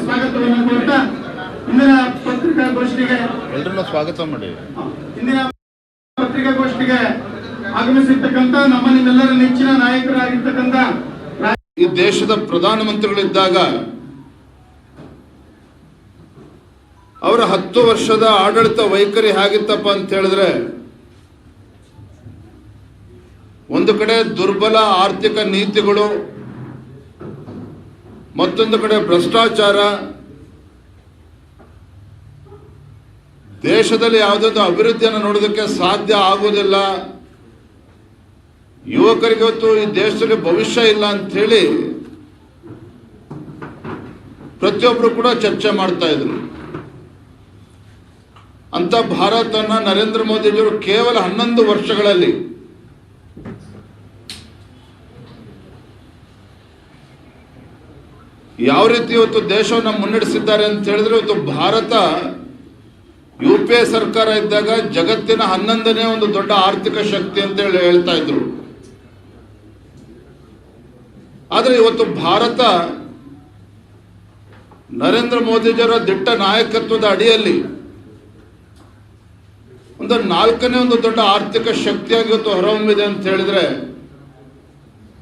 ಸ್ವಾಗತವನ್ನು ಕೋರ್ತಾ ಇಂದಿನ ಪತ್ರಿಕಾಗೋಷ್ಠಿಗೆ ಎಲ್ಲರನ್ನ ಸ್ವಾಗತ ಮಾಡಿ. ಇಂದಿನ ಪತ್ರಿಕಾಗೋಷ್ಠಿಗೆ ಆಗಮಿಸಿರ್ತಕ್ಕಂಥ ನಮ್ಮ ನಿಮ್ಮೆಲ್ಲರ ನೆಚ್ಚಿನ ನಾಯಕರಾಗಿರ್ತಕ್ಕಂಥ ಈ ದೇಶದ ಪ್ರಧಾನಮಂತ್ರಿಗಳಿದ್ದಾಗ ಅವರ ಹತ್ತು ವರ್ಷದ ಆಡಳಿತ ವೈಖರಿ ಹೇಗಿತ್ತಪ್ಪ ಅಂತ ಹೇಳಿದ್ರೆ ಒಂದು ಕಡೆ ದುರ್ಬಲ ಆರ್ಥಿಕ ನೀತಿಗಳು ಮತ್ತೊಂದು ಕಡೆ ಭ್ರಷ್ಟಾಚಾರ. ದೇಶದಲ್ಲಿ ಯಾವುದೊಂದು ಅಭಿವೃದ್ಧಿಯನ್ನು ನೋಡೋದಕ್ಕೆ ಸಾಧ್ಯ ಆಗುವುದಿಲ್ಲ. ಯುವಕರಿಗೆ ಇವತ್ತು ಈ ದೇಶದಲ್ಲಿ ಭವಿಷ್ಯ ಇಲ್ಲ ಅಂತ ಹೇಳಿ ಪ್ರತಿಯೊಬ್ಬರು ಕೂಡ ಚರ್ಚೆ ಮಾಡ್ತಾ ಇದ್ರು. ಅಂತ ಭಾರತನ ನರೇಂದ್ರ ಮೋದಿಜಿಯವರು ಕೇವಲ ಹನ್ನೊಂದು ವರ್ಷಗಳಲ್ಲಿ ಯಾವ ರೀತಿ ಇವತ್ತು ದೇಶವನ್ನು ಮುನ್ನಡೆಸಿದ್ದಾರೆ ಅಂತ ಹೇಳಿದ್ರೆ ಇವತ್ತು ಭಾರತ, ಯು ಪಿ ಎ ಸರ್ಕಾರ ಇದ್ದಾಗ ಜಗತ್ತಿನ ಹನ್ನೊಂದನೇ ಒಂದು ದೊಡ್ಡ ಆರ್ಥಿಕ ಶಕ್ತಿ ಅಂತ ಹೇಳಿ ಹೇಳ್ತಾ ಇದ್ರು. ಆದರೆ ಇವತ್ತು ಭಾರತ ನರೇಂದ್ರ ಮೋದಿಜಿಯವರ ದಿಟ್ಟ ನಾಯಕತ್ವದ ಅಡಿಯಲ್ಲಿ ಒಂದು ನಾಲ್ಕನೇ ಒಂದು ದೊಡ್ಡ ಆರ್ಥಿಕ ಶಕ್ತಿಯಾಗಿ ಇವತ್ತು ಹೊರಹೊಮ್ಮಿದೆ ಅಂತ ಹೇಳಿದ್ರೆ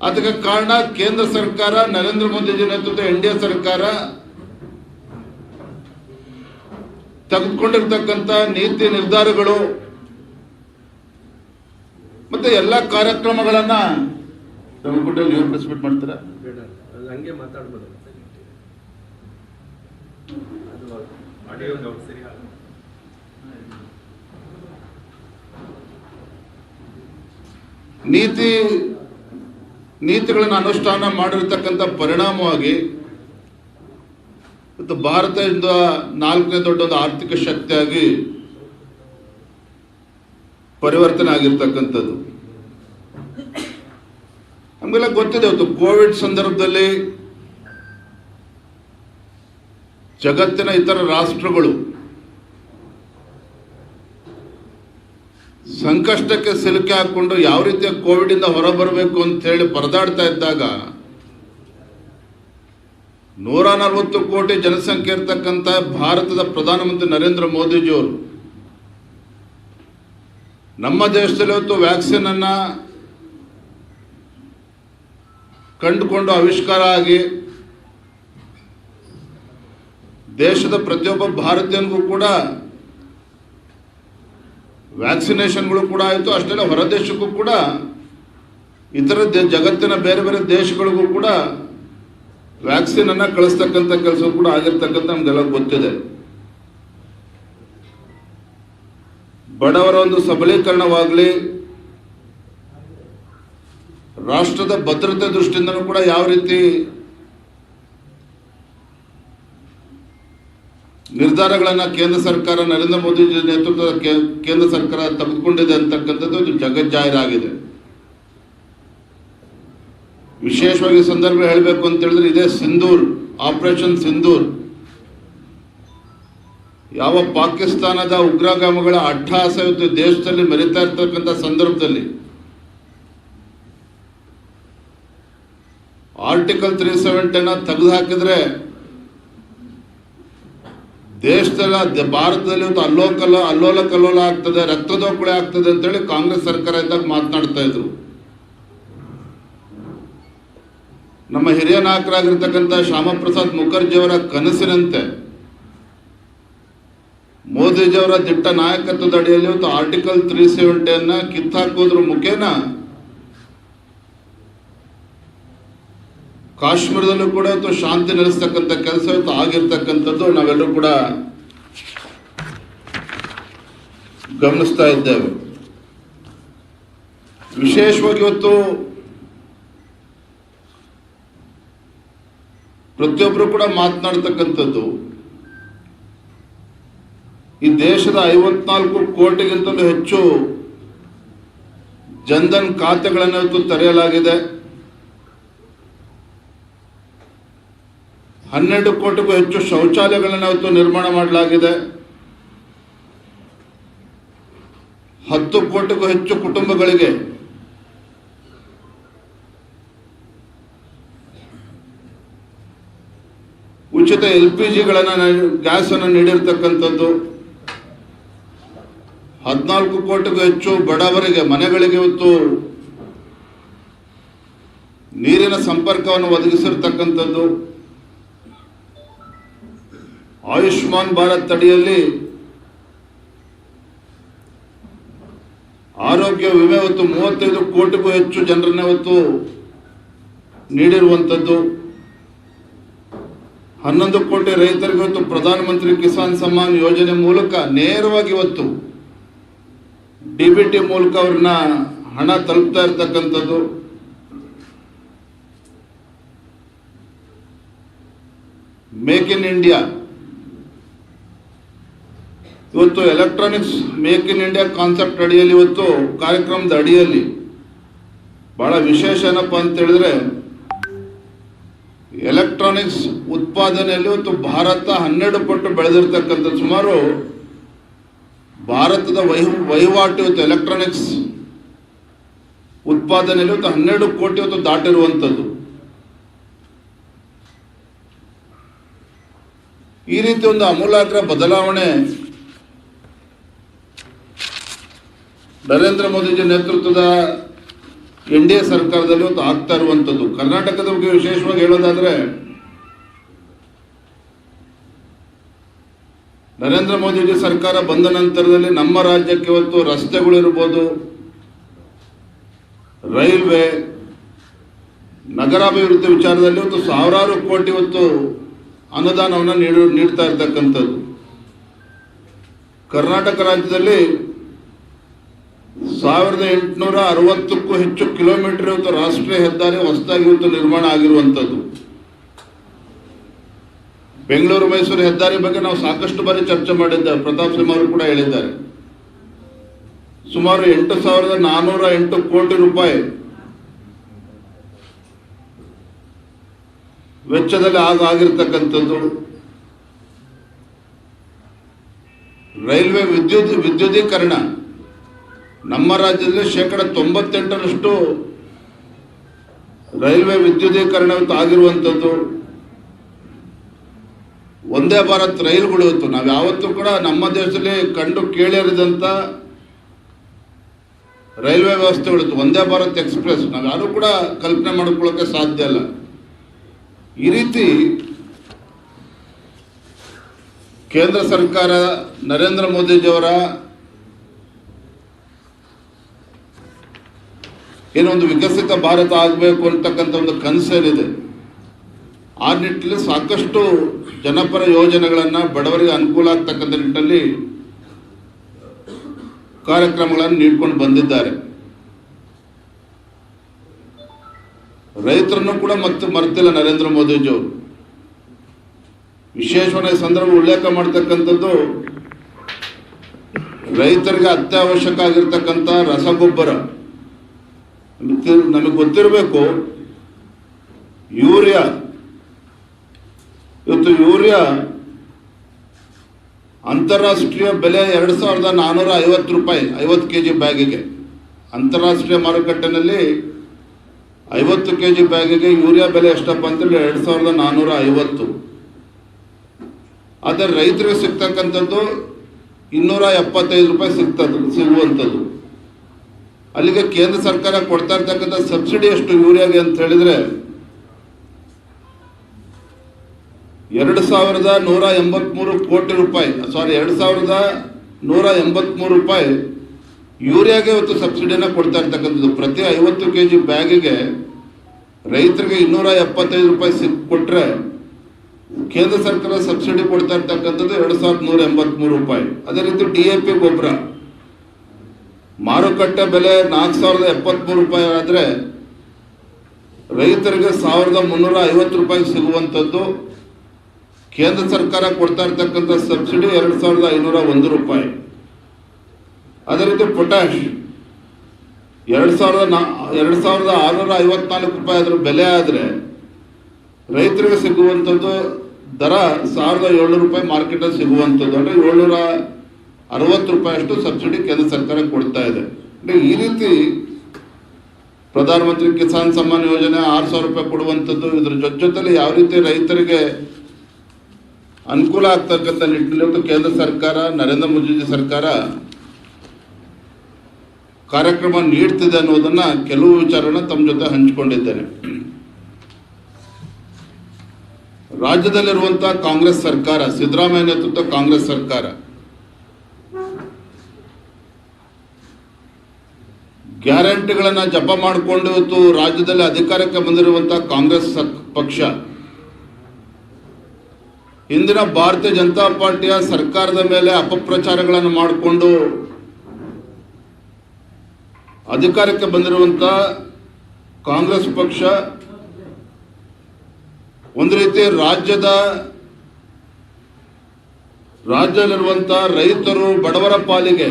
ಅದಕ್ಕೆ ಕಾರಣ ಕೇಂದ್ರ ಸರ್ಕಾರ ನರೇಂದ್ರ ಮೋದಿಜಿ ನೇತೃತ್ವದ ಎನ್ ಡಿ ಎ ಸರ್ಕಾರ ತೆಗೆದುಕೊಂಡಿರ್ತಕ್ಕಂಥ ನೀತಿ ನಿರ್ಧಾರಗಳು ಮತ್ತೆ ಎಲ್ಲ ಕಾರ್ಯಕ್ರಮಗಳನ್ನ ಪ್ರೆಸ್ಮಿಟ್ ಮಾಡ್ತೀರಾ. ನೀತಿ ನೀತಿಗಳನ್ನು ಅನುಷ್ಠಾನ ಮಾಡಿರ್ತಕ್ಕಂಥ ಪರಿಣಾಮವಾಗಿ ಮತ್ತು ಭಾರತದಿಂದ ನಾಲ್ಕನೇ ದೊಡ್ಡ ಒಂದು ಆರ್ಥಿಕ ಶಕ್ತಿಯಾಗಿ ಪರಿವರ್ತನೆ ಆಗಿರ್ತಕ್ಕಂಥದ್ದು. ನಮಗೆಲ್ಲ ಗೊತ್ತಿದೆ ಇವತ್ತು ಕೋವಿಡ್ ಸಂದರ್ಭದಲ್ಲಿ ಜಗತ್ತಿನ ಇತರ ರಾಷ್ಟ್ರಗಳು ಸಂಕಷ್ಟಕ್ಕೆ ಸಿಲುಕಿ ಹಾಕೊಂಡು ಯಾವ ರೀತಿಯ ಕೋವಿಡ್ ಇಂದ ಹೊರಬರಬೇಕು ಅಂತ ಹೇಳಿ ಪರದಾಡ್ತಾ ಇದ್ದಾಗ ನೂರ ನಲವತ್ತು ಕೋಟಿ ಜನಸಂಖ್ಯೆ ಇರ್ತಕ್ಕಂಥ ಭಾರತದ ಪ್ರಧಾನಮಂತ್ರಿ ನರೇಂದ್ರ ಮೋದಿಜಿಯವರು ನಮ್ಮ ದೇಶದಲ್ಲಿ ಇವತ್ತು ವ್ಯಾಕ್ಸಿನ್ ಅನ್ನ ಕಂಡುಕೊಂಡು ಆವಿಷ್ಕಾರ ಆಗಿ ದೇಶದ ಪ್ರತಿಯೊಬ್ಬ ಭಾರತೀಯನಿಗೂ ಕೂಡ ವ್ಯಾಕ್ಸಿನೇಷನ್ಗಳು ಕೂಡ ಆಯಿತು, ಅಷ್ಟೆಲ್ಲ ಹೊರದೇಶಕ್ಕೂ ಕೂಡ ಇತರ ದೇ- ಜಗತ್ತಿನ ಬೇರೆ ಬೇರೆ ದೇಶಗಳಿಗೂ ಕೂಡ ವ್ಯಾಕ್ಸಿನನ್ನು ಕಳಿಸ್ತಕ್ಕಂಥ ಕೆಲಸ ಕೂಡ ಆಗಿರ್ತಕ್ಕಂಥ ನಮ್ಗೆಲ್ಲ ಗೊತ್ತಿದೆ. ಬಡವರ ಒಂದು ಸಬಲೀಕರಣವಾಗಲಿ, ರಾಷ್ಟ್ರದ ಭದ್ರತೆ ದೃಷ್ಟಿಯಿಂದನೂ ಕೂಡ ಯಾವ ರೀತಿ ನಿರ್ಧಾರಗಳನ್ನ ಕೇಂದ್ರ ಸರ್ಕಾರ, ನರೇಂದ್ರ ಮೋದಿ ನೇತೃತ್ವದ ಕೇಂದ್ರ ಸರ್ಕಾರ ತೆಗೆದುಕೊಂಡಿದೆ ಅಂತಕ್ಕಂಥದ್ದು ಇದು ಜಗಜ್ಜಾಹಿರಾಗಿದೆ ವಿಶೇಷವಾಗಿ ಸಂದರ್ಭ ಹೇಳಬೇಕು ಅಂತ ಹೇಳಿದ್ರೆ ಇದೇ ಸಿಂಧೂರ್, ಆಪರೇಷನ್ ಸಿಂಧೂರ್. ಯಾವ ಪಾಕಿಸ್ತಾನದ ಉಗ್ರಗಾಮಗಳ ಅಟ್ಟಹಾಸ ದೇಶದಲ್ಲಿ ಮೆರಿತಾ ಇರ್ತಕ್ಕಂಥ ಸಂದರ್ಭದಲ್ಲಿ. ಆರ್ಟಿಕಲ್ ತ್ರೀ ಸೆವೆಂಟಿನ ತೆಗೆದು ಹಾಕಿದ್ರೆ ದೇಶದಲ್ಲಿ ಭಾರತದಲ್ಲಿ ಒಂದು ಅಲ್ಲೋಲ ಕಲ್ಲೋಲ ಆಗ್ತದೆ, ರಕ್ತದೋಕುಳೆ ಆಗ್ತದೆ ಅಂತೇಳಿ ಕಾಂಗ್ರೆಸ್ ಸರ್ಕಾರ ಇದ್ದಾಗ ಮಾತನಾಡ್ತಾ ಇದ್ರು. ನಮ್ಮ ಹಿರಿಯ ನಾಯಕರಾಗಿರ್ತಕ್ಕಂಥ ಶ್ಯಾಮಪ್ರಸಾದ್ ಮುಖರ್ಜಿಯವರ ಕನಸಿನಂತೆ ಮೋದಿಜಿಯವರ ದಿಟ್ಟ ನಾಯಕತ್ವದ ಅಡಿಯಲ್ಲಿ ಒಂದು ಆರ್ಟಿಕಲ್ ತ್ರೀ ಸೆವೆಂಟಿಯನ್ನ ಕಿತ್ತಾಕೋದ್ರ ಮುಖೇನ ಕಾಶ್ಮೀರದಲ್ಲೂ ಕೂಡ ಇವತ್ತು ಶಾಂತಿ ನೆಲೆಸ್ತಕ್ಕಂಥ ಕೆಲಸ ಇವತ್ತು ಆಗಿರ್ತಕ್ಕಂಥದ್ದು ನಾವೆಲ್ಲರೂ ಕೂಡ ಗಮನಿಸ್ತಾ ಇದ್ದೇವೆ. ವಿಶೇಷವಾಗಿ ಇವತ್ತು ಪ್ರತಿಯೊಬ್ಬರು ಕೂಡ ಮಾತನಾಡ್ತಕ್ಕಂಥದ್ದು, ಈ ದೇಶದ ಐವತ್ನಾಲ್ಕು ಕೋಟಿಗಿಂತಲೂ ಹೆಚ್ಚು ಜನ್ಧನ್ ಖಾತೆಗಳನ್ನು ಇವತ್ತು ತೆರೆಯಲಾಗಿದೆ. ಹನ್ನೆರಡು ಕೋಟಿಗೂ ಹೆಚ್ಚು ಶೌಚಾಲಯಗಳನ್ನು ಇವತ್ತು ನಿರ್ಮಾಣ ಮಾಡಲಾಗಿದೆ. ಹತ್ತು ಕೋಟಿಗೂ ಹೆಚ್ಚು ಕುಟುಂಬಗಳಿಗೆ ಉಚಿತ ಎಲ್ ಪಿ ಜಿಗಳನ್ನು ಗ್ಯಾಸನ್ನು ನೀಡಿರ್ತಕ್ಕಂಥದ್ದು. ಹದಿನಾಲ್ಕು ಕೋಟಿಗೂ ಹೆಚ್ಚು ಬಡವರಿಗೆ, ಮನೆಗಳಿಗೆ ಇವತ್ತು ನೀರಿನ ಸಂಪರ್ಕವನ್ನು ಒದಗಿಸಿರ್ತಕ್ಕಂಥದ್ದು. ಆಯುಷ್ಮಾನ್ ಭಾರತ್ ಅಡಿಯಲ್ಲಿ ಆರೋಗ್ಯ ವಿಮೆ ಇವತ್ತು ಮೂವತ್ತೈದು ಕೋಟಿಗೂ ಹೆಚ್ಚು ಜನರನ್ನ ಇವತ್ತು ನೀಡಿರುವಂಥದ್ದು. ಹನ್ನೊಂದು ಕೋಟಿ ರೈತರಿಗೆ ಇವತ್ತು ಪ್ರಧಾನಮಂತ್ರಿ ಕಿಸಾನ್ ಸಮ್ಮಾನ್ ಯೋಜನೆ ಮೂಲಕ ನೇರವಾಗಿ ಇವತ್ತು ಡಿ ಮೂಲಕ ಅವ್ರನ್ನ ಹಣ ತಲುಪ್ತಾ ಇರ್ತಕ್ಕಂಥದ್ದು. ಮೇಕ್ ಇನ್ ಇಂಡಿಯಾ ಇವತ್ತು electronics make in India concept ಅಡಿಯಲ್ಲಿ ಇವತ್ತು ಕಾರ್ಯಕ್ರಮದ ಅಡಿಯಲ್ಲಿ ಬಹಳ ವಿಶೇಷ ಏನಪ್ಪ ಅಂತ ಹೇಳಿದ್ರೆ ಎಲೆಕ್ಟ್ರಾನಿಕ್ಸ್ ಉತ್ಪಾದನೆಯಲ್ಲಿ ಇವತ್ತು ಭಾರತ ಹನ್ನೆರಡು ಪಟ್ಟು ಬೆಳೆದಿರ್ತಕ್ಕಂಥ ಸುಮಾರು ಭಾರತದ ವಹಿ ವಹಿವಾಟು ಇವತ್ತು ಎಲೆಕ್ಟ್ರಾನಿಕ್ಸ್ ಉತ್ಪಾದನೆಯಲ್ಲಿ ಇವತ್ತು ಹನ್ನೆರಡು ಕೋಟಿ ಇವತ್ತು ದಾಟಿರುವಂಥದ್ದು. ಈ ರೀತಿ ಒಂದು ಅಮೂಲಾಗ್ರ ಬದಲಾವಣೆ ನರೇಂದ್ರ ಮೋದಿಜಿ ನೇತೃತ್ವದ ಎನ್ ಡಿ ಎ ಸರ್ಕಾರದಲ್ಲಿ ಒಂದು ಆಗ್ತಾ ಇರುವಂಥದ್ದು. ಕರ್ನಾಟಕದ ಬಗ್ಗೆ ವಿಶೇಷವಾಗಿ ಹೇಳೋದಾದ್ರೆ, ನರೇಂದ್ರ ಮೋದಿಜಿ ಸರ್ಕಾರ ಬಂದ ನಂತರದಲ್ಲಿ ನಮ್ಮ ರಾಜ್ಯಕ್ಕೆ ಇವತ್ತು ರಸ್ತೆಗಳಿರ್ಬೋದು ರೈಲ್ವೆ, ನಗರಾಭಿವೃದ್ಧಿ ವಿಚಾರದಲ್ಲಿ ಒಂದು ಸಾವಿರಾರು ಕೋಟಿ ಇವತ್ತು ಅನುದಾನವನ್ನು ನೀಡು, ನೀಡ್ತಾ ಇರ್ತಕ್ಕಂಥದ್ದು. ಕರ್ನಾಟಕ ರಾಜ್ಯದಲ್ಲಿ ಸಾವಿರದ ಎಂಟುನೂರ ಅರವತ್ತಕ್ಕೂ ಹೆಚ್ಚು ಕಿಲೋಮೀಟರ್ ಇವತ್ತು ರಾಷ್ಟ್ರೀಯ ಹೆದ್ದಾರಿ ಹೊಸದಾಗಿ ಇವತ್ತು ನಿರ್ಮಾಣ ಆಗಿರುವಂಥದ್ದು. ಬೆಂಗಳೂರು ಮೈಸೂರು ಹೆದ್ದಾರಿ ಬಗ್ಗೆ ನಾವು ಸಾಕಷ್ಟು ಬಾರಿ ಚರ್ಚೆ ಮಾಡಿದ್ದೇವೆ. ಪ್ರತಾಪ್ ಸಿಂಹ ಅವರು ಕೂಡ ಹೇಳಿದ್ದಾರೆ. ಸುಮಾರು ಎಂಟು ಸಾವಿರದ ನಾನ್ನೂರ ಎಂಟು ಕೋಟಿ ರೂಪಾಯಿ ವೆಚ್ಚದಲ್ಲಿ ಆಗ ಆಗಿರ್ತಕ್ಕಂಥದ್ದು. ರೈಲ್ವೆ ವಿದ್ಯುತ್ ವಿದ್ಯುದೀಕರಣ ನಮ್ಮ ರಾಜ್ಯದಲ್ಲಿ ಶೇಕಡ ತೊಂಬತ್ತೆಂಟರಷ್ಟು ರೈಲ್ವೆ ವಿದ್ಯುದೀಕರಣ ಆಗಿರುವಂಥದ್ದು. ಒಂದೇ ಭಾರತ್ ರೈಲುಗಳು ಇತ್ತು ನಾವು ಯಾವತ್ತೂ ಕೂಡ ನಮ್ಮ ದೇಶದಲ್ಲಿ ಕಂಡು ಕೇಳಿರಿದಂಥ ರೈಲ್ವೆ ವ್ಯವಸ್ಥೆಗಳಿತ್ತು ಒಂದೇ ಭಾರತ್ ಎಕ್ಸ್ಪ್ರೆಸ್. ನಾವು ಯಾರು ಕೂಡ ಕಲ್ಪನೆ ಮಾಡಿಕೊಳ್ಳೋಕೆ ಸಾಧ್ಯ ಇಲ್ಲ. ಈ ರೀತಿ ಕೇಂದ್ರ ಸರ್ಕಾರ ನರೇಂದ್ರ ಮೋದಿಜಿಯವರ ಏನೊಂದು ವಿಕಸಿತ ಭಾರತ ಆಗಬೇಕು ಅಂತಕ್ಕಂಥ ಒಂದು ಕನಸೇನಿದೆ. ಆ ನಿಟ್ಟಿನಲ್ಲಿ ಸಾಕಷ್ಟು ಜನಪರ ಯೋಜನೆಗಳನ್ನು ಬಡವರಿಗೆ ಅನುಕೂಲ ಆಗ್ತಕ್ಕಂಥ ನಿಟ್ಟಿನಲ್ಲಿ ಕಾರ್ಯಕ್ರಮಗಳನ್ನು ನೀಡ್ಕೊಂಡು ಬಂದಿದ್ದಾರೆ. ರೈತರನ್ನು ಕೂಡ ಮತ್ತೆ ಮರ್ತಿಲ್ಲ ನರೇಂದ್ರ ಮೋದಿಜಿಯವರು ವಿಶೇಷವಾದ ಸಂದರ್ಭ ಉಲ್ಲೇಖ ಮಾಡ್ತಕ್ಕಂಥದ್ದು ರೈತರಿಗೆ ಅತ್ಯವಶ್ಯಕ ಆಗಿರ್ತಕ್ಕಂಥ ರಸಗೊಬ್ಬರ. ನಮಗೆ ಗೊತ್ತಿರಬೇಕು. ಯೂರಿಯಾ. ಇವತ್ತು ಯೂರಿಯಾ ಅಂತಾರಾಷ್ಟ್ರೀಯ ಬೆಲೆ ಎರಡು ಸಾವಿರದ ನಾನ್ನೂರ ಐವತ್ತು ರೂಪಾಯಿ, ಐವತ್ತು ಕೆ ಜಿ ಬ್ಯಾಗಿಗೆ. ಅಂತಾರಾಷ್ಟ್ರೀಯ ಮಾರುಕಟ್ಟೆನಲ್ಲಿ ಐವತ್ತು ಕೆ ಜಿ ಬ್ಯಾಗಿಗೆ ಯೂರಿಯಾ ಬೆಲೆ ಎಷ್ಟಪ್ಪ ಅಂತೇಳಿ ಎರಡು ಸಾವಿರದ ನಾನ್ನೂರ ಐವತ್ತು. ಆದರೆ ರೈತರಿಗೆ ಸಿಗ್ತಕ್ಕಂಥದ್ದು ಇನ್ನೂರ ಎಪ್ಪತ್ತೈದು ರೂಪಾಯಿ ಸಿಗ್ತದ್ದು ಸಿಗುವಂಥದ್ದು. ಅಲ್ಲಿಗೆ ಕೇಂದ್ರ ಸರ್ಕಾರ ಕೊಡ್ತಾ ಇರ್ತಕ್ಕಂಥ ಸಬ್ಸಿಡಿ ಎಷ್ಟು ಯೂರಿಯಾಗೆ ಅಂತ ಹೇಳಿದ್ರೆ ಎರಡು ಸಾವಿರದ ನೂರ ಎಂಬತ್ಮೂರು ಕೋಟಿ ರೂಪಾಯಿ ಸಾರಿ ಎರಡು ಸಾವಿರದ ನೂರ ಎಂಬತ್ಮೂರು ರೂಪಾಯಿ ಯೂರಿಯಾಗೆ ಇವತ್ತು ಸಬ್ಸಿಡಿನ ಕೊಡ್ತಾ ಇರ್ತಕ್ಕಂಥದ್ದು. ಪ್ರತಿ ಐವತ್ತು ಕೆ ಜಿ ಬ್ಯಾಗಿಗೆ ರೈತರಿಗೆ ಇನ್ನೂರ ಎಪ್ಪತ್ತೈದು ರೂಪಾಯಿ ಸಿಕ್ ಕೇಂದ್ರ ಸರ್ಕಾರ ಸಬ್ಸಿಡಿ ಕೊಡ್ತಾ ಇರ್ತಕ್ಕಂಥದ್ದು ಎರಡು ಸಾವಿರದ ನೂರ ಎಂಬತ್ಮೂರು ರೂಪಾಯಿ. ಅದೇ ರೀತಿ ಡಿ ಎ ಪಿ ಗೊಬ್ಬರ. ಮಾರುಕಟ್ಟೆ ಬೆಲೆ ನಾಲ್ಕು ಸಾವಿರದ ಎಪ್ಪತ್ಮೂರು ರೂಪಾಯಿ ಆದರೆ ರೈತರಿಗೆ ಸಾವಿರದ ಮುನ್ನೂರ ಐವತ್ತು ರೂಪಾಯಿ ಸಿಗುವಂಥದ್ದು. ಕೇಂದ್ರ ಸರ್ಕಾರ ಕೊಡ್ತಾ ಇರ್ತಕ್ಕಂಥ ಸಬ್ಸಿಡಿ ಎರಡು ಸಾವಿರದ ಐನೂರ ಒಂದು ರೂಪಾಯಿ. ಅದೇ ರೀತಿ ಪೊಟ್ಯಾಶ್ ಎರಡು ಸಾವಿರದ ನಾ, ಎರಡು ಸಾವಿರದ ಆರುನೂರ ಐವತ್ನಾಲ್ಕು ರೂಪಾಯಿ ಅದರ ಬೆಲೆ ಆದರೆ ರೈತರಿಗೆ ಸಿಗುವಂಥದ್ದು ದರ ಸಾವಿರದ ಏಳ್ನೂರು ರೂಪಾಯಿ ಮಾರ್ಕೆಟಲ್ಲಿ ಸಿಗುವಂಥದ್ದು. ಅಂದರೆ ಏಳ್ನೂರ ಅರವತ್ತು ರೂಪಾಯಿ ಅಷ್ಟು ಸಬ್ಸಿಡಿ ಕೇಂದ್ರ ಸರ್ಕಾರ ಕೊಡ್ತಾ ಇದೆ. ಅಂದರೆ ಈ ರೀತಿ ಪ್ರಧಾನಮಂತ್ರಿ ಕಿಸಾನ್ ಸಮ್ಮಾನ್ ಯೋಜನೆ ಆರು ಸಾವಿರ ರೂಪಾಯಿ ಕೊಡುವಂಥದ್ದು ಇದ್ರ ಜೊತೆ ಜೊತೆಲಿ ಯಾವ ರೀತಿ ರೈತರಿಗೆ ಅನುಕೂಲ ಆಗ್ತಕ್ಕಂಥ ನಿಟ್ಟಿನಲ್ಲಿ ಕೇಂದ್ರ ಸರ್ಕಾರ, ನರೇಂದ್ರ ಮೋದಿಜಿ ಸರ್ಕಾರ ಕಾರ್ಯಕ್ರಮ ನೀಡ್ತಿದೆ ಅನ್ನೋದನ್ನ ಕೆಲವು ವಿಚಾರನ ತಮ್ಮ ಜೊತೆ ಹಂಚಿಕೊಂಡಿದ್ದೇನೆ. ರಾಜ್ಯದಲ್ಲಿರುವಂತಹ ಕಾಂಗ್ರೆಸ್ ಸರ್ಕಾರ, ಸಿದ್ದರಾಮಯ್ಯ ನೇತೃತ್ವ ಕಾಂಗ್ರೆಸ್ ಸರ್ಕಾರ ಗ್ಯಾರಂಟಿಗಳನ್ನ ಜಪ ಮಾಡಿಕೊಂಡು ಇವತ್ತು ರಾಜ್ಯದಲ್ಲಿ ಅಧಿಕಾರಕ್ಕೆ ಬಂದಿರುವಂತಹ ಕಾಂಗ್ರೆಸ್ ಪಕ್ಷ. ಇಂದಿನ ಭಾರತೀಯ ಜನತಾ ಪಾರ್ಟಿಯ ಸರ್ಕಾರದ ಮೇಲೆ ಅಪಪ್ರಚಾರಗಳನ್ನು ಮಾಡಿಕೊಂಡು ಅಧಿಕಾರಕ್ಕೆ ಬಂದಿರುವಂತ ಕಾಂಗ್ರೆಸ್ ಪಕ್ಷ ಒಂದು ರೀತಿ ರಾಜ್ಯದ ರಾಜ್ಯದಲ್ಲಿರುವಂತ ರೈತರು ಬಡವರ ಪಾಲಿಗೆ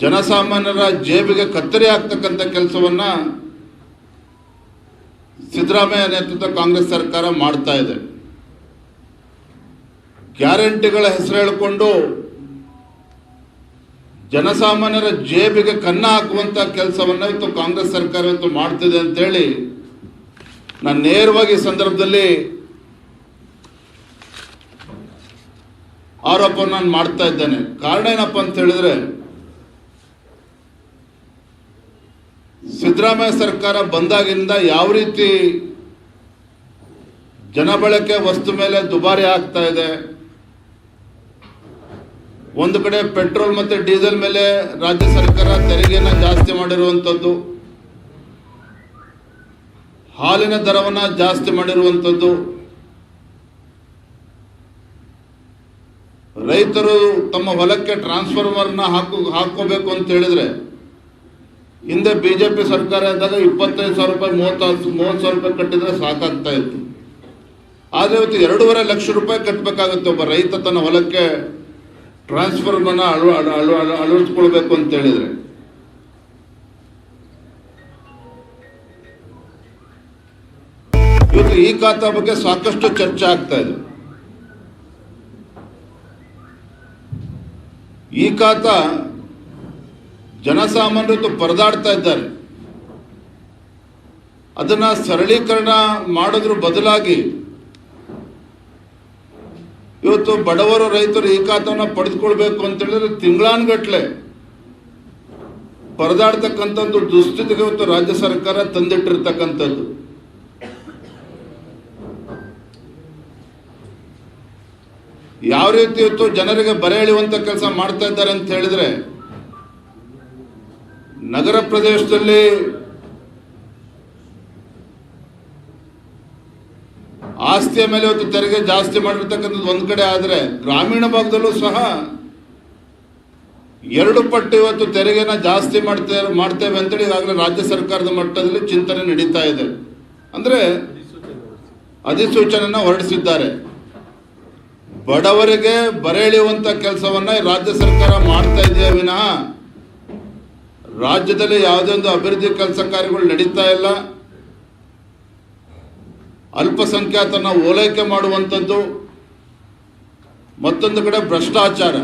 ಜನಸಾಮಾನ್ಯರ ಜೇಬಿಗೆ ಕತ್ತರಿ ಆಗ್ತಕ್ಕಂಥ ಕೆಲಸವನ್ನ ಸಿದ್ದರಾಮಯ್ಯ ನೇತೃತ್ವ ಕಾಂಗ್ರೆಸ್ ಸರ್ಕಾರ ಮಾಡ್ತಾ ಇದೆ. ಗ್ಯಾರಂಟಿಗಳ ಹೆಸರು ಹೇಳಿಕೊಂಡು ಜನಸಾಮಾನ್ಯರ ಜೇಬಿಗೆ ಕನ್ನ ಹಾಕುವಂತ ಕೆಲಸವನ್ನ ಇವತ್ತು ಕಾಂಗ್ರೆಸ್ ಸರ್ಕಾರ ಇವತ್ತು ಮಾಡ್ತಿದೆ ಅಂತೇಳಿ ನಾನು ನೇರವಾಗಿ ಸಂದರ್ಭದಲ್ಲಿ ಆರೋಪ ನಾನು ಮಾಡ್ತಾ ಇದ್ದೇನೆ. ಕಾರಣ ಏನಪ್ಪ ಅಂತ ಹೇಳಿದ್ರೆ ಸಿದ್ದರಾಮಯ್ಯ ಸರ್ಕಾರ ಬಂದಾಗಿಂದ ಯಾವ ರೀತಿ ಜನಬಳಕೆ ವಸ್ತು ಮೇಲೆ ದುಬಾರಿ ಆಗ್ತಾ ಇದೆ, ಒಂದು ಕಡೆ ಪೆಟ್ರೋಲ್ ಮತ್ತು ಡೀಸೆಲ್ ಮೇಲೆ ರಾಜ್ಯ ಸರ್ಕಾರ ತೆರಿಗೆಯನ್ನು ಜಾಸ್ತಿ ಮಾಡಿರುವಂಥದ್ದು ಹಾಲಿನ ದರವನ್ನು ಜಾಸ್ತಿ ಮಾಡಿರುವಂಥದ್ದು ರೈತರು ತಮ್ಮ ಹೊಲಕ್ಕೆ ಟ್ರಾನ್ಸ್ಫಾರ್ಮರ್ನ ಹಾಕು ಹಾಕೋಬೇಕು ಅಂತ ಹೇಳಿದ್ರೆ ಹಿಂದೆ ಬಿಜೆಪಿ ಸರ್ಕಾರ ಇದ್ದಾಗ ಇಪ್ಪತ್ತೈದು ಸಾವಿರ ರೂಪಾಯಿ ಮೂವತ್ತು ಮೂವತ್ತು ಸಾವಿರ ರೂಪಾಯಿ ಕಟ್ಟಿದ್ರೆ ಸಾಕಾಗ್ತಾ ಇತ್ತು. ಆದರೆ ಇವತ್ತು ಎರಡೂವರೆ ಲಕ್ಷ ರೂಪಾಯಿ ಕಟ್ಟಬೇಕಾಗುತ್ತೆ ಒಬ್ಬ ರೈತ ತನ್ನ ಹೊಲಕ್ಕೆ ಟ್ರಾನ್ಸ್ಫಾರ್ಮರ್ನ ಅಳು ಅಳು ಅಳು ಅಳು ಅಳವಡಿಸ್ಕೊಳ್ಬೇಕು ಅಂತ ಹೇಳಿದ್ರೆ. ಇವತ್ತು ಈ ಖಾತಾ ಬಗ್ಗೆ ಸಾಕಷ್ಟು ಚರ್ಚೆ ಆಗ್ತಾ ಇದೆ. ಈ ಖಾತಾ ಜನಸಾಮಾನ್ಯರು ಪರದಾಡ್ತಾ ಇದ್ದಾರೆ. ಅದನ್ನ ಸರಳೀಕರಣ ಮಾಡೋದ್ರ ಬದಲಾಗಿ ಇವತ್ತು ಬಡವರು ರೈತರು ಈ ಪಡೆದುಕೊಳ್ಬೇಕು ಅಂತ ಹೇಳಿದ್ರೆ ತಿಂಗಳಾನ್ಗಟ್ಲೆ ಪರದಾಡ್ತಕ್ಕಂಥದ್ದು ದುಸ್ಥಿತಿಗೆ ಇವತ್ತು ರಾಜ್ಯ ಸರ್ಕಾರ ತಂದಿಟ್ಟಿರ್ತಕ್ಕಂಥದ್ದು. ಯಾವ ರೀತಿ ಇವತ್ತು ಜನರಿಗೆ ಬರೆ ಕೆಲಸ ಮಾಡ್ತಾ ಇದ್ದಾರೆ ಅಂತ ಹೇಳಿದ್ರೆ ನಗರ ಪ್ರದೇಶದಲ್ಲಿ ಆಸ್ತಿಯ ಮೇಲೆ ಇವತ್ತು ತೆರಿಗೆ ಜಾಸ್ತಿ ಮಾಡಿರ್ತಕ್ಕಂಥದ್ದು ಒಂದು ಕಡೆ ಆದರೆ ಗ್ರಾಮೀಣ ಭಾಗದಲ್ಲೂ ಸಹ ಎರಡು ಪಟ್ಟು ಇವತ್ತು ತೆರಿಗೆನ ಜಾಸ್ತಿ ಮಾಡ್ತೇವೆ ಮಾಡ್ತೇವೆ ಅಂತೇಳಿ ಈಗಾಗಲೇ ರಾಜ್ಯ ಸರ್ಕಾರದ ಮಟ್ಟದಲ್ಲಿ ಚಿಂತನೆ ನಡೀತಾ ಇದೆ. ಅಂದರೆ ಅಧಿಸೂಚನೆಯನ್ನು ಹೊರಡಿಸಿದ್ದಾರೆ. ಬಡವರಿಗೆ ಬರೆಳೆಯುವಂಥ ಕೆಲಸವನ್ನ ರಾಜ್ಯ ಸರ್ಕಾರ ಮಾಡ್ತಾ ಇದೆಯೇ ವಿನಃ ರಾಜ್ಯದಲ್ಲಿ ಯಾವುದೇ ಒಂದು ಅಭಿವೃದ್ಧಿ ಕೆಲಸ ಕಾರ್ಯಗಳು ನಡೀತಾ ಇಲ್ಲ. ಅಲ್ಪಸಂಖ್ಯಾತನ ಓಲೈಕೆ ಮಾಡುವಂಥದ್ದು ಮತ್ತೊಂದು ಕಡೆ ಭ್ರಷ್ಟಾಚಾರ.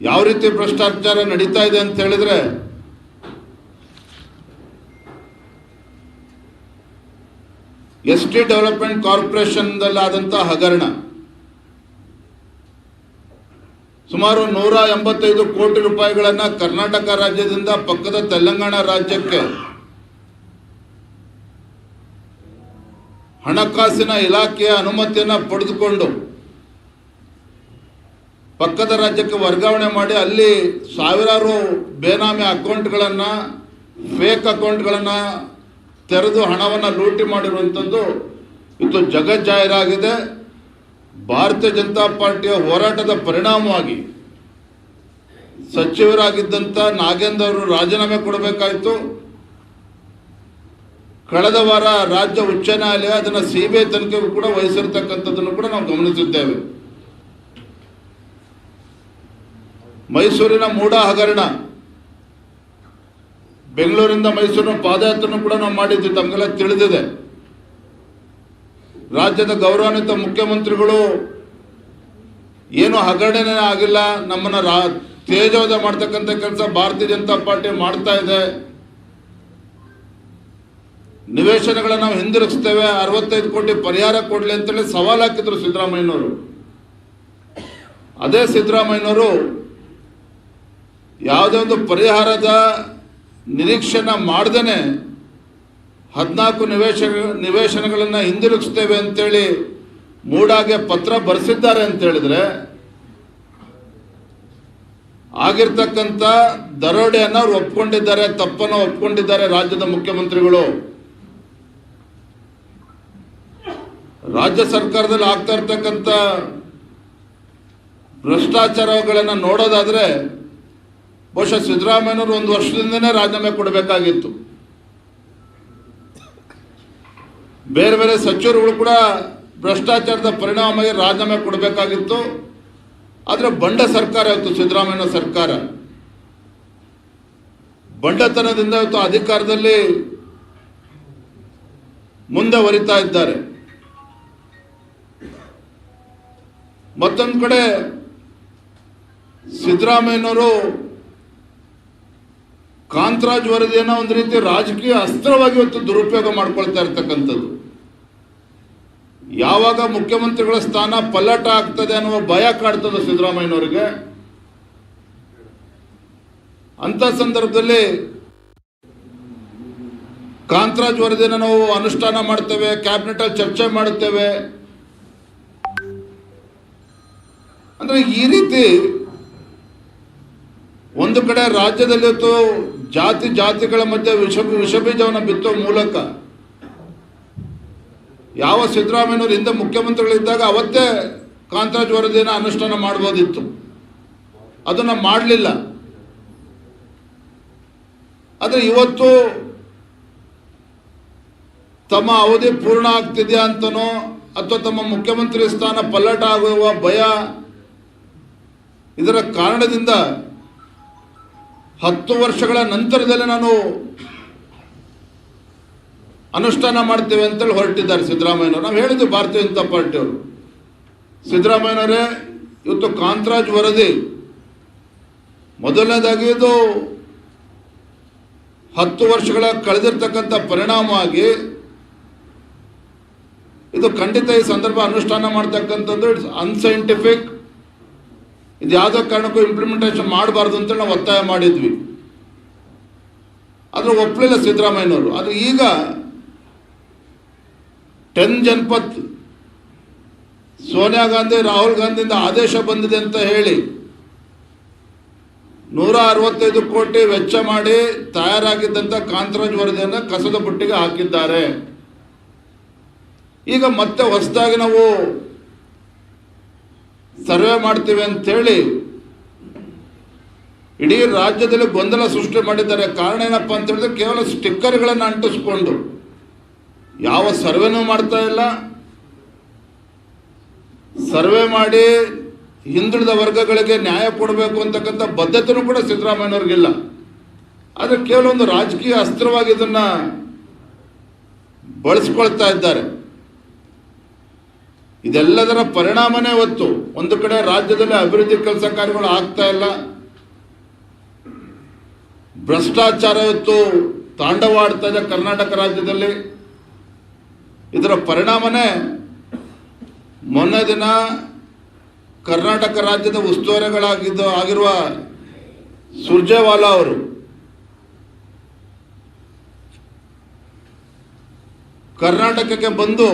ಯಾವ ರೀತಿ ಭ್ರಷ್ಟಾಚಾರ ನಡೀತಾ ಇದೆ ಅಂತ ಹೇಳಿದ್ರೆ, ಎಸ್ ಟಿ ಡೆವಲಪ್ಮೆಂಟ್ ಕಾರ್ಪೊರೇಷನ್ದಲ್ಲಾದಂಥ ಹಗರಣ. ಸುಮಾರು ನೂರ ಎಂಬತ್ತೈದು ಕೋಟಿ ರೂಪಾಯಿಗಳನ್ನ ಕರ್ನಾಟಕ ರಾಜ್ಯದಿಂದ ಪಕ್ಕದ ತೆಲಂಗಾಣ ರಾಜ್ಯಕ್ಕೆ ಹಣಕಾಸಿನ ಇಲಾಖೆಯ ಅನುಮತಿಯನ್ನ ಪಡೆದುಕೊಂಡು ಪಕ್ಕದ ರಾಜ್ಯಕ್ಕೆ ವರ್ಗಾವಣೆ ಮಾಡಿ ಅಲ್ಲಿ ಸಾವಿರಾರು ಬೇನಾಮಿ ಅಕೌಂಟ್ಗಳನ್ನ, ಫೇಕ್ ಅಕೌಂಟ್ಗಳನ್ನ ತೆರೆದು ಹಣವನ್ನು ಲೂಟಿ ಮಾಡಿರುವಂಥದ್ದು ಇದು ಜಗಜ್ಜಾಹೀರಾಗಿದೆ. ಭಾರತೀಯ ಜನತಾ ಪಾರ್ಟಿಯ ಹೋರಾಟದ ಪರಿಣಾಮವಾಗಿ ಸಚಿವರಾಗಿದ್ದಂಥ ನಾಗೇಂದ್ರ ಅವರು ರಾಜೀನಾಮೆ ಕೊಡಬೇಕಾಯಿತು. ಕಳೆದ ವಾರ ರಾಜ್ಯ ಉಚ್ಚ ನ್ಯಾಯಾಲಯ ಅದನ್ನು ಸಿ ಬಿ ಐ ತನಿಖೆಗೂ ಕೂಡ ವಹಿಸಿರ್ತಕ್ಕಂಥದ್ದನ್ನು ಕೂಡ ನಾವು ಗಮನಿಸಿದ್ದೇವೆ. ಮೈಸೂರಿನ ಮೂಡ ಹಗರಣ, ಬೆಂಗಳೂರಿಂದ ಮೈಸೂರಿನ ಪಾದಯಾತ್ರೆನೂ ಕೂಡ ನಾವು ಮಾಡಿದ್ವಿ, ತಮಗೆಲ್ಲ ತಿಳಿದಿದೆ. ರಾಜ್ಯದ ಗೌರವಾನ್ವಿತ ಮುಖ್ಯಮಂತ್ರಿಗಳು ಏನು ಹಗರಣೆ ಆಗಿಲ್ಲ, ನಮ್ಮನ್ನ ರಾ ತೇಜೋದ ಮಾಡ್ತಕ್ಕಂಥ ಕೆಲಸ ಭಾರತೀಯ ಜನತಾ ಪಾರ್ಟಿ ಮಾಡ್ತಾ ಇದೆ. ನಿವೇಶನಗಳನ್ನು ನಾವು ಹಿಂದಿರುಗಿಸ್ತೇವೆ, ಅರವತ್ತೈದು ಕೋಟಿ ಪರಿಹಾರ ಕೊಡಲಿ ಅಂತೇಳಿ ಸವಾಲು ಹಾಕಿದ್ರು ಸಿದ್ದರಾಮಯ್ಯನವರು. ಅದೇ ಸಿದ್ದರಾಮಯ್ಯನವರು ಯಾವುದೇ ಒಂದು ಪರಿಹಾರದ ನಿರೀಕ್ಷೆನ ಮಾಡ್ದೇನೆ ಹದಿನಾಲ್ಕು ನಿವೇಶ, ನಿವೇಶನಗಳನ್ನು ಹಿಂದಿರುಗಿಸ್ತೇವೆ ಅಂತೇಳಿ ಮೂಡಾಗೆ ಪತ್ರ ಬರೆಸಿದ್ದಾರೆ ಅಂತ ಹೇಳಿದ್ರೆ, ಆಗಿರ್ತಕ್ಕಂಥ ದರೋಡೆಯನ್ನು ಅವ್ರು ಒಪ್ಕೊಂಡಿದ್ದಾರೆ, ತಪ್ಪನ್ನು ಒಪ್ಕೊಂಡಿದ್ದಾರೆ ರಾಜ್ಯದ ಮುಖ್ಯಮಂತ್ರಿಗಳು. ರಾಜ್ಯ ಸರ್ಕಾರದಲ್ಲಿ ಆಗ್ತಾ ಇರ್ತಕ್ಕಂಥ ಭ್ರಷ್ಟಾಚಾರಗಳನ್ನು ನೋಡೋದಾದ್ರೆ, ಬಹುಶಃ ಸಿದ್ದರಾಮಯ್ಯನವರು ಒಂದು ವರ್ಷದಿಂದನೇ ರಾಜೀನಾಮೆ ಕೊಡಬೇಕಾಗಿತ್ತು. ಬೇರೆ ಬೇರೆ ಸಚಿವರುಗಳು ಕೂಡ ಭ್ರಷ್ಟಾಚಾರದ ಪರಿಣಾಮವಾಗಿ ರಾಜೀನಾಮೆ ಕೊಡಬೇಕಾಗಿತ್ತು. ಆದರೆ ಬಂಡ ಸರ್ಕಾರ ಇವತ್ತು ಸಿದ್ದರಾಮಯ್ಯ ಸರ್ಕಾರ. ಬಂಡತನದಿಂದ ಇವತ್ತು ಅಧಿಕಾರದಲ್ಲಿ ಮುಂದೆ ವರಿತಾ ಇದ್ದಾರೆ. ಮತ್ತೊಂದು ಕಡೆ ಸಿದ್ದರಾಮಯ್ಯನವರು ಕಾಂತರಾಜ್ ವರದಿಯನ್ನು ಒಂದು ರೀತಿ ರಾಜಕೀಯ ಅಸ್ತ್ರವಾಗಿ ಇವತ್ತು ದುರುಪಯೋಗ ಮಾಡ್ಕೊಳ್ತಾ ಇರ್ತಕ್ಕಂಥದ್ದು. ಯಾವಾಗ ಮುಖ್ಯಮಂತ್ರಿಗಳ ಸ್ಥಾನ ಪಲ್ಲಟ ಆಗ್ತದೆ ಅನ್ನುವ ಭಯ ಕಾಡ್ತದೆ ಸಿದ್ದರಾಮಯ್ಯನವರಿಗೆ. ಅಂತ ಸಂದರ್ಭದಲ್ಲಿ ಕಾಂತರಾಜ್ ವರದಿನ ನಾವು ಅನುಷ್ಠಾನ ಮಾಡ್ತೇವೆ ಕ್ಯಾಬಿನೆಟ್ ಅಲ್ಲಿ ಚರ್ಚೆ ಮಾಡುತ್ತೇವೆ. ಅಂದ್ರೆ ಈ ರೀತಿ ಒಂದು ಕಡೆ ರಾಜ್ಯದಲ್ಲಿ ಜಾತಿ ಜಾತಿಗಳ ಮಧ್ಯೆ ವಿಷ ವಿಷಬೀಜವನ್ನು ಬಿತ್ತುವ ಮೂಲಕ ಯಾವ ಸಿದ್ದರಾಮಯ್ಯನವರು ಹಿಂದೆ ಮುಖ್ಯಮಂತ್ರಿಗಳಿದ್ದಾಗ ಅವತ್ತೇ ಕಾಂತರಾಜ್ ವರದಿಯನ್ನು ಅನುಷ್ಠಾನ ಮಾಡ್ಬೋದಿತ್ತು. ಅದನ್ನು ಮಾಡಲಿಲ್ಲ. ಆದರೆ ಇವತ್ತು ತಮ್ಮ ಅವಧಿ ಪೂರ್ಣ ಆಗ್ತಿದೆಯಾ ಅಂತನೋ ಅಥವಾ ತಮ್ಮ ಮುಖ್ಯಮಂತ್ರಿ ಸ್ಥಾನ ಪಲ್ಲಟ ಆಗುವ ಭಯ ಇದರ ಕಾರಣದಿಂದ ಹತ್ತು ವರ್ಷಗಳ ನಂತರದಲ್ಲಿ ನಾನು ಅನುಷ್ಠಾನ ಮಾಡ್ತೇವೆ ಅಂತೇಳಿ ಹೊರಟಿದ್ದಾರೆ ಸಿದ್ದರಾಮಯ್ಯನವರು. ನಾವು ಹೇಳಿದ್ವಿ ಭಾರತೀಯ ಜನತಾ ಪಾರ್ಟಿಯವರು. ಸಿದ್ದರಾಮಯ್ಯನವರೇ, ಇವತ್ತು ಕಾಂತರಾಜ್ ವರದಿ. ಮೊದಲನೇದಾಗಿ ಇದು ಹತ್ತು ವರ್ಷಗಳ ಕಳೆದಿರ್ತಕ್ಕಂಥ ಪರಿಣಾಮವಾಗಿ ಇದು ಖಂಡಿತ ಈ ಸಂದರ್ಭ ಅನುಷ್ಠಾನ ಮಾಡ್ತಕ್ಕಂಥದ್ದು ಇಟ್ಸ್ ಅನ್ಸೈಂಟಿಫಿಕ್ ಇದು ಯಾವುದೋ ಕಾರಣಕ್ಕೂ ಇಂಪ್ಲಿಮೆಂಟೇಷನ್ ಮಾಡಬಾರ್ದು ಅಂತ ನಾವು ಒತ್ತಾಯ ಮಾಡಿದ್ವಿ. ಆದರೆ ಒಪ್ಪಲಿಲ್ಲ ಸಿದ್ದರಾಮಯ್ಯನವರು. ಆದರೆ ಈಗ ಟೆನ್ ಜನಪತ್ ಸೋನಿಯಾ ಗಾಂಧಿ, ರಾಹುಲ್ ಗಾಂಧಿಯಿಂದ ಆದೇಶ ಬಂದಿದೆ ಅಂತ ಹೇಳಿ ನೂರ ಅರವತ್ತೈದು ಕೋಟಿ ವೆಚ್ಚ ಮಾಡಿ ತಯಾರಾಗಿದ್ದಂಥ ಕಾಂತರಾಜ್ ವರದಿಯನ್ನು ಕಸದ ಬುಟ್ಟಿಗೆ ಹಾಕಿದ್ದಾರೆ. ಈಗ ಮತ್ತೆ ಹೊಸದಾಗಿ ನಾವು ಸರ್ವೆ ಮಾಡ್ತೀವಿ ಅಂತೇಳಿ ಇಡೀ ರಾಜ್ಯದಲ್ಲಿ ಗೊಂದಲ ಸೃಷ್ಟಿ ಮಾಡಿದ್ದಾರೆ. ಕಾರಣ ಏನಪ್ಪ ಅಂತ ಹೇಳಿದ್ರೆ ಕೇವಲ ಸ್ಟಿಕ್ಕರ್ಗಳನ್ನು ಅಂಟಿಸ್ಕೊಂಡು ಯಾವ ಸರ್ವೆನೂ ಮಾಡ್ತಾ ಇಲ್ಲ. ಸರ್ವೆ ಮಾಡಿ ಹಿಂದುಳಿದ ವರ್ಗಗಳಿಗೆ ನ್ಯಾಯ ಕೊಡಬೇಕು ಅಂತಕ್ಕಂಥ ಬದ್ಧತೆನೂ ಕೂಡ ಸಿದ್ದರಾಮಯ್ಯವ್ರಿಗಿಲ್ಲ ಆದರೆ ಕೇವಲ ಒಂದು ರಾಜಕೀಯ ಅಸ್ತ್ರವಾಗಿ ಇದನ್ನು ಬಳಸ್ಕೊಳ್ತಾ ಇದ್ದಾರೆ. ಇದೆಲ್ಲದರ ಪರಿಣಾಮನೇ ಹೊತ್ತು ಒಂದು ಕಡೆ ರಾಜ್ಯದಲ್ಲಿ ಅಭಿವೃದ್ಧಿ ಕೆಲಸ ಕಾರ್ಯಗಳು ಆಗ್ತಾ ಇಲ್ಲ. ಭ್ರಷ್ಟಾಚಾರ ಇವತ್ತು ತಾಂಡವಾಡ್ತಾ ಇದೆ ಕರ್ನಾಟಕ ರಾಜ್ಯದಲ್ಲಿ. ಇದರ ಪರಿಣಾಮನೇ ಮೊನ್ನೆ ದಿನ ಕರ್ನಾಟಕ ರಾಜ್ಯದ ಉಸ್ತುವಾರಿಗಳಾಗಿದ್ದು ಆಗಿರುವ ಸುರ್ಜೇವಾಲಾ ಅವರು ಕರ್ನಾಟಕಕ್ಕೆ ಬಂದು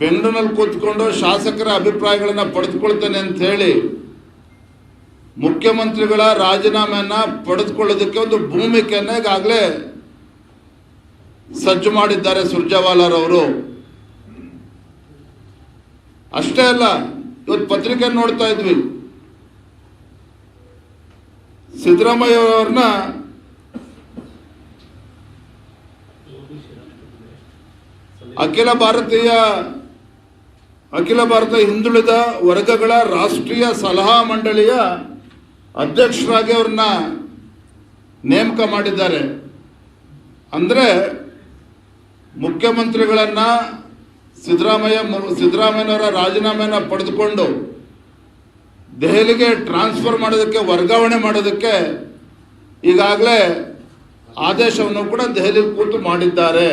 ಬೆಂಗಳೂರಿನಲ್ಲಿ ಕೂತ್ಕೊಂಡು ಶಾಸಕರ ಅಭಿಪ್ರಾಯಗಳನ್ನು ಪಡೆದುಕೊಳ್ತೇನೆ ಅಂತ ಹೇಳಿ ಮುಖ್ಯಮಂತ್ರಿಗಳ ರಾಜೀನಾಮೆಯನ್ನು ಪಡೆದುಕೊಳ್ಳೋದಕ್ಕೆ ಒಂದು ಭೂಮಿಕೆಯನ್ನು ಈಗಾಗಲೇ ಸಜ್ಜು ಮಾಡಿದ್ದಾರೆ ಸುರ್ಜೇವಾಲಾರವರು. ಅಷ್ಟೇ ಅಲ್ಲ, ಇವತ್ತು ಪತ್ರಿಕೆ ನೋಡ್ತಾ ಇದ್ವಿ. ಸಿದ್ದರಾಮಯ್ಯ ಅವ್ರನ್ನ ಅಖಿಲ ಭಾರತೀಯ, ಅಖಿಲ ಭಾರತ ಹಿಂದುಳಿದ ವರ್ಗಗಳ ರಾಷ್ಟ್ರೀಯ ಸಲಹಾ ಮಂಡಳಿಯ ಅಧ್ಯಕ್ಷರಾಗಿ ಅವ್ರನ್ನ ನೇಮಕ ಮಾಡಿದ್ದಾರೆ. ಅಂದರೆ ಮುಖ್ಯಮಂತ್ರಿಗಳನ್ನ ಸಿದ್ದರಾಮಯ್ಯ ಸಿದ್ದರಾಮಯ್ಯನವರ ರಾಜೀನಾಮೆಯನ್ನು ಪಡೆದುಕೊಂಡು ದೆಹಲಿಗೆ ಟ್ರಾನ್ಸ್ಫರ್ ಮಾಡೋದಕ್ಕೆ, ವರ್ಗಾವಣೆ ಮಾಡೋದಕ್ಕೆ ಈಗಾಗಲೇ ಆದೇಶವನ್ನು ಕೂಡ ದೆಹಲಿ ಕೂತು ಮಾಡಿದ್ದಾರೆ.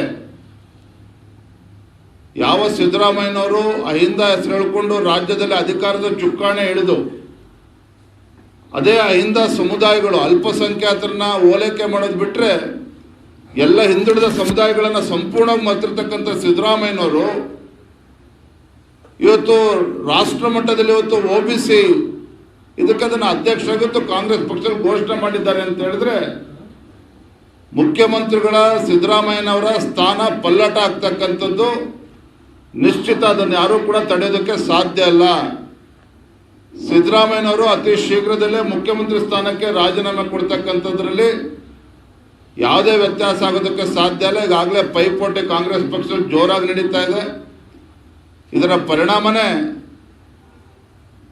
ಯಾವ ಸಿದ್ದರಾಮಯ್ಯನವರು ಅಹಿಂದ ಹೆಸರು ಹೇಳಿಕೊಂಡು ರಾಜ್ಯದಲ್ಲಿ ಅಧಿಕಾರದ ಚುಕ್ಕಾಣೆ ಹಿಡಿದು ಅದೇ ಅಹಿಂದ ಸಮುದಾಯಗಳು ಅಲ್ಪಸಂಖ್ಯಾತರನ್ನ ಓಲೈಕೆ ಮಾಡೋದು ಬಿಟ್ಟರೆ ಎಲ್ಲ ಹಿಂದುಳಿದ ಸಮುದಾಯಗಳನ್ನು ಸಂಪೂರ್ಣವಾಗಿ ಮಾತಿರ್ತಕ್ಕಂಥ ಸಿದ್ದರಾಮಯ್ಯನವರು ಇವತ್ತು ರಾಷ್ಟ್ರ ಮಟ್ಟದಲ್ಲಿ ಇವತ್ತು ಒ ಬಿ ಸಿ ಇದಕ್ಕೆ ಅಧ್ಯಕ್ಷ ಆಗಿತ್ತು ಕಾಂಗ್ರೆಸ್ ಪಕ್ಷದಲ್ಲಿ ಘೋಷಣೆ ಮಾಡಿದ್ದಾರೆ ಅಂತ ಹೇಳಿದ್ರೆ ಮುಖ್ಯಮಂತ್ರಿಗಳ ಸಿದ್ದರಾಮಯ್ಯನವರ ಸ್ಥಾನ ಪಲ್ಲಟ ಆಗ್ತಕ್ಕಂಥದ್ದು ನಿಶ್ಚಿತ ಅದನ್ನು ಯಾರೂ ಕೂಡ ತಡೆಯೋದಕ್ಕೆ ಸಾಧ್ಯ ಅಲ್ಲ ಸಿದ್ದರಾಮಯ್ಯನವರು ಅತಿ ಶೀಘ್ರದಲ್ಲೇ ಮುಖ್ಯಮಂತ್ರಿ ಸ್ಥಾನಕ್ಕೆ ರಾಜೀನಾಮೆ ಕೊಡ್ತಕ್ಕಂಥದ್ರಲ್ಲಿ ಯಾವುದೇ ವ್ಯತ್ಯಾಸ ಆಗೋದಕ್ಕೆ ಸಾಧ್ಯ ಇಲ್ಲ. ಈಗಾಗಲೇ ಪೈಪೋಟಿ ಕಾಂಗ್ರೆಸ್ ಪಕ್ಷ ಜೋರಾಗಿ ನಡೀತಾ ಇದೆ. ಇದರ ಪರಿಣಾಮನೇ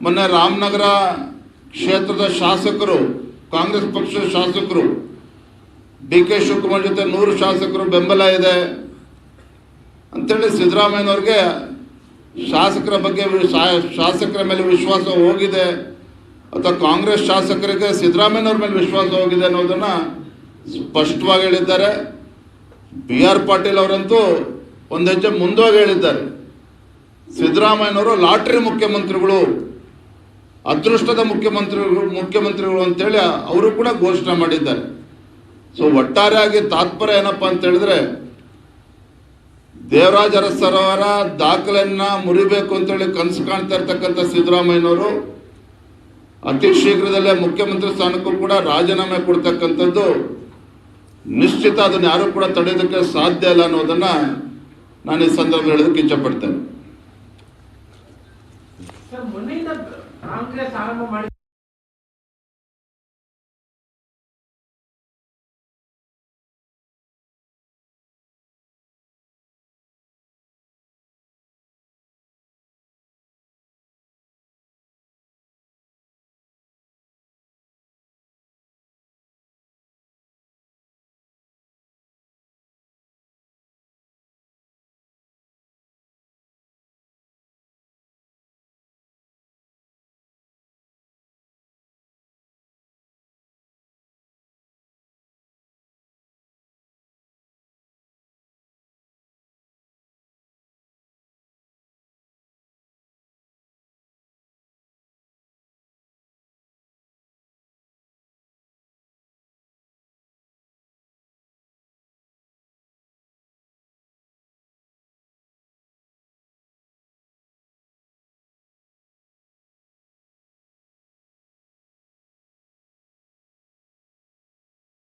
ಮೊನ್ನೆ ರಾಮನಗರ ಕ್ಷೇತ್ರದ ಶಾಸಕರು, ಕಾಂಗ್ರೆಸ್ ಪಕ್ಷದ ಶಾಸಕರು ಡಿ ಕೆ ಶಿವಕುಮಾರ್ ಜೊತೆ ನೂರು ಶಾಸಕರು ಬೆಂಬಲ ಇದೆ. ಅಂತೇಳಿ ಸಿದ್ದರಾಮಯ್ಯನವ್ರಿಗೆ ಶಾಸಕರ ಬಗ್ಗೆ ಶಾಸಕರ ಮೇಲೆ ವಿಶ್ವಾಸ ಹೋಗಿದೆ. ಅಥವಾ ಕಾಂಗ್ರೆಸ್ ಶಾಸಕರಿಗೆ ಸಿದ್ದರಾಮಯ್ಯನವ್ರ ಮೇಲೆ ವಿಶ್ವಾಸ ಹೋಗಿದೆ ಅನ್ನೋದನ್ನ ಸ್ಪಷ್ಟವಾಗಿ ಹೇಳಿದ್ದಾರೆ. ಬಿ ಆರ್ ಪಾಟೀಲ್ ಅವರಂತೂ ಒಂದು ಹೆಜ್ಜೆ ಮುಂದೋಗಿ ಹೇಳಿದ್ದಾರೆ. ಸಿದ್ದರಾಮಯ್ಯನವರು ಲಾಟ್ರಿ ಮುಖ್ಯಮಂತ್ರಿಗಳು, ಅದೃಷ್ಟದ ಮುಖ್ಯಮಂತ್ರಿಗಳು ಮುಖ್ಯಮಂತ್ರಿಗಳು ಅಂತೇಳಿ ಅವರು ಕೂಡ ಘೋಷಣೆ ಮಾಡಿದ್ದಾರೆ. ಸೊ ಒಟ್ಟಾರೆಯಾಗಿ ತಾತ್ಪರ್ಯ ಏನಪ್ಪ ಅಂತ ಹೇಳಿದ್ರೆ, ದೇವರಾಜ ಅರಸರವರ ದಾಖಲೆಯನ್ನ ಮುರಿಬೇಕು ಅಂತೇಳಿ ಕನಸು ಕಾಣ್ತಾ ಇರ್ತಕ್ಕಂಥ ಸಿದ್ದರಾಮಯ್ಯನವರು, ಅತಿ ಶೀಘ್ರದಲ್ಲೇ ಮುಖ್ಯಮಂತ್ರಿ ಸ್ಥಾನಕ್ಕೂ ಕೂಡ ರಾಜೀನಾಮೆ ಕೊಡ್ತಕ್ಕಂಥದ್ದು ನಿಶ್ಚಿತ ಅದನ್ನು ಯಾರು ಕೂಡ ತಡೆಯೋದಕ್ಕೆ ಸಾಧ್ಯ ಇಲ್ಲ ಅನ್ನೋದನ್ನ ನಾನು ಈ ಸಂದರ್ಭ ಹೇಳೋದಕ್ಕೆ ಇಚ್ಛಪಡ್ತೇನೆ.